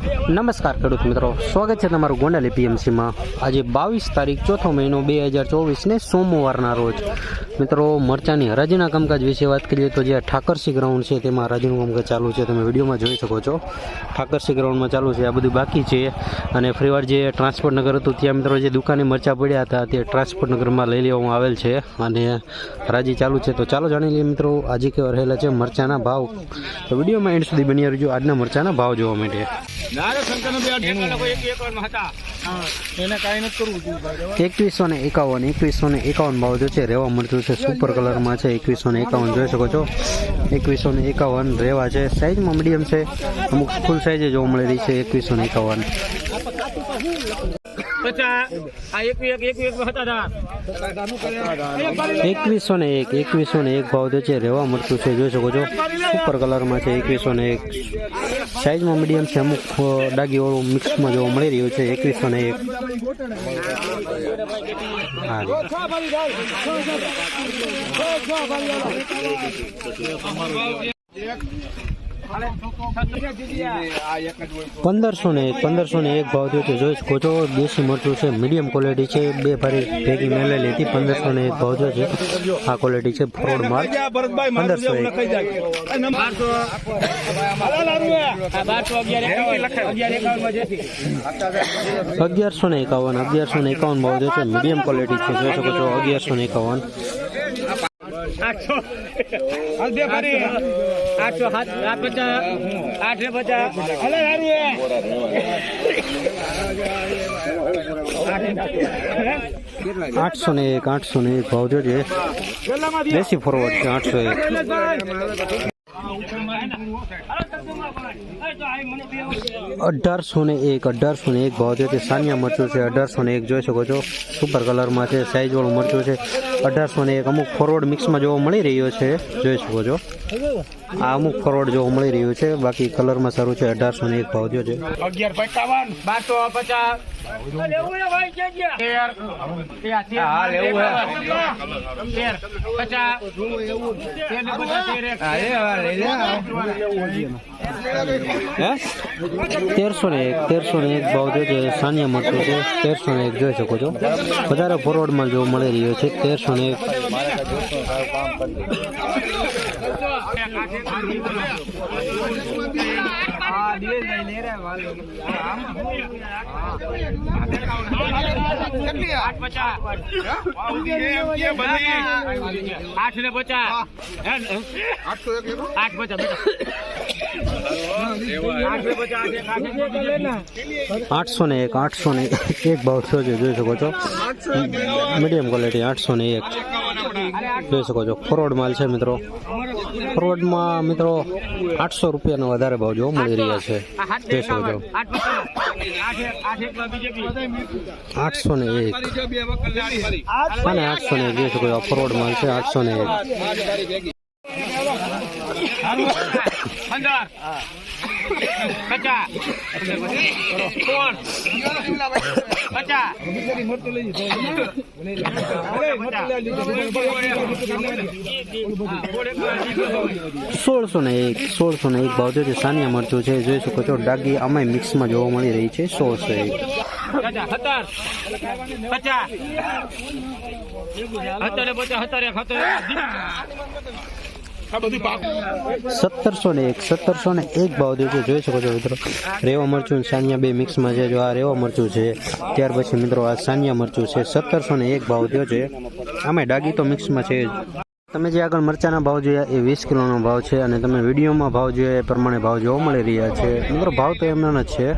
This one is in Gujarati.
નમસ્કાર ખેડૂત મિત્રો. સ્વાગત છે તમારું ગોંડલ એપીએમસીમાં. આજે બાવીસ તારીખ ચોથો મહિનો બે હજાર ચોવીસને સોમવારના રોજ. મિત્રો, મરચાની હરાજીના કામકાજ વિશે વાત કરીએ તો જે ઠાકરસી ગ્રાઉન્ડ છે તેમાં હરાજીનું કામકાજ ચાલુ છે. તમે વિડીયોમાં જોઈ શકો છો. ઠાકરસી ગ્રાઉન્ડમાં ચાલુ છે, આ બધું બાકી છે. અને ફરીવાર જે ટ્રાન્સપોર્ટ નગર હતું, ત્યાં મિત્રો જે દુકાને મરચા પડ્યા હતા, તે ટ્રાન્સપોર્ટ નગરમાં લઈ લેવામાં આવેલ છે. અને હરાજી ચાલુ છે. તો ચાલો જાણી લઈએ મિત્રો, આજે કેવા રહેલા છે મરચાના ભાવ. તો વિડીયોમાં એન્ડ સુધી બની રહેજો. આજના મરચાના ભાવ જોવા માટે. એકવીસો ને એકાવન એકવીસો ને એકાવન ભાવ જો છે રેવા મળતું છે સુપર કલરમાં છે એકવીસો ને એકાવન જોઈ શકો છો. એકવીસો ને એકાવન રેવા છે સાઈઝમાં મીડિયમ છે અમુક ફૂલ સાઈઝે જોવા મળી રહી છે એકવીસો ને એકાવન. પચાસ. આ એક એક એક એક હતા એકવીસો ને એક એકવીસો ને એક ભાવ જે છે રહેવા મળતું છે જોઈ શકો છો. સુપર કલરમાં છે એકવીસો ને એક. સાઇઝમાં મીડિયમ છે અમુક અ, ડાઘીવાળું મિક્સમાં જોવા મળી રહ્યું છે એકવીસો ને એક. હા પંદરસો ને પંદરસો ને એક ભાવ થયો છે. જોઈશ કોચો દેશી મરચું છે મીડિયમ ક્વોલિટી છે, બે ભારી ભેગી મેલેલી હતી, પંદરસો ને એક ભાવ થયો છે. આ ક્વોલિટી છે ફ્રોડ માલ પંદરસો એક. અગિયારસો ને એકાવન, અગિયારસો ને એકાવન ભાવ થયો છે. મીડિયમ ક્વોલિટી છે. જોઈ શકો છો, અગિયારસો ને એકાવન. આઠસો. બે ફરી. આઠસો સાત આઠ પચાસ આઠ ને પચાસ. હલે સારું આઠસો ને એક આઠસો ને એક ભાવ જોજે. દેશી ફોરવર્ડ છે આઠસો એક. અઢારસો ને એક, અઢારસો ને એક ભાવ છે તે સાનિયા મરચું છે. અઢારસો ને એક જોઈ શકો છો. સુપર કલરમાં છે સાઈઝવાળું મરચું છે. અઢારસો ને એક અમુક ફોરવર્ડ મિક્સમાં જોવા મળી રહ્યો છે. જોઈ શકો છો. આ અમુક ફોરવર્ડ જોવા મળી રહ્યું છે. બાકી કલરમાં સારું છે. અઢારસો ને એક ભાવ થયો છે અગિયાર પચાવન, બારસો પચાસ. તેરસો ને એક તેરસો ને એક ભાવ જો સાનિયા મરચું છે તેરસો ને એક જોઈ શકો છો વધારે ફોરવર્ડમાં જોવા મળી રહ્યો છે તેરસો ને એક કામ આઠ ને પચાસ આઠ પચાસ બેટા. આઠ ને પચાસ આઠસો ને એક આઠસો ને એક ભાવ થયો છે જોઈ શકો છો મીડિયમ ક્વોલિટી આઠસો ને એક જોઈ શકો છો. ફોરવર્ડ માલ છે મિત્રો. ફોરવર્ડમાં મિત્રો આઠસો રૂપિયાનો વધારે ભાવ જોવા મળી રહ્યા છે. જોઈ શકો છો. આઠસો ને એક. અને આઠસો ને એક, જોઈ શકો છો. ફોરવર્ડ માલ છે, આઠસો ને એક. પંદર પચાસ કોણ પચાસ સોળસો ને એક સોળસો ને એક ભાવ છે. સાનિયા મરચું છે. જોઈ શકો છો ડાગી આમાંય મિક્સમાં જોવા મળી રહી છે. સોળસો એક. સત્તર. પચાસ. સત્તર પચાસ સત્તર એક સત્તર સત્તરસો ને એક, સત્તરસો ને એક ભાવ દેજો જોઈ શકો છો મિત્રો. રેવા મરચું સાનિયા બે મિક્સમાં છે. જો આ રેવા મરચું છે, ત્યાર પછી મિત્રો આ સાનિયા મરચું છે. સત્તરસો ને એક ભાવ થયો છે. આમાં ડાગી તો મિક્સમાં છે તમે જે આગળ મરચાના ભાવ જોયા એ વીસ કિલોનો ભાવ છે અને તમે વિડીયોમાં ભાવ જોયા એ પ્રમાણે ભાવ જોવા મળી રહ્યા છે. મિત્રો, ભાવ તો એમના જ છે.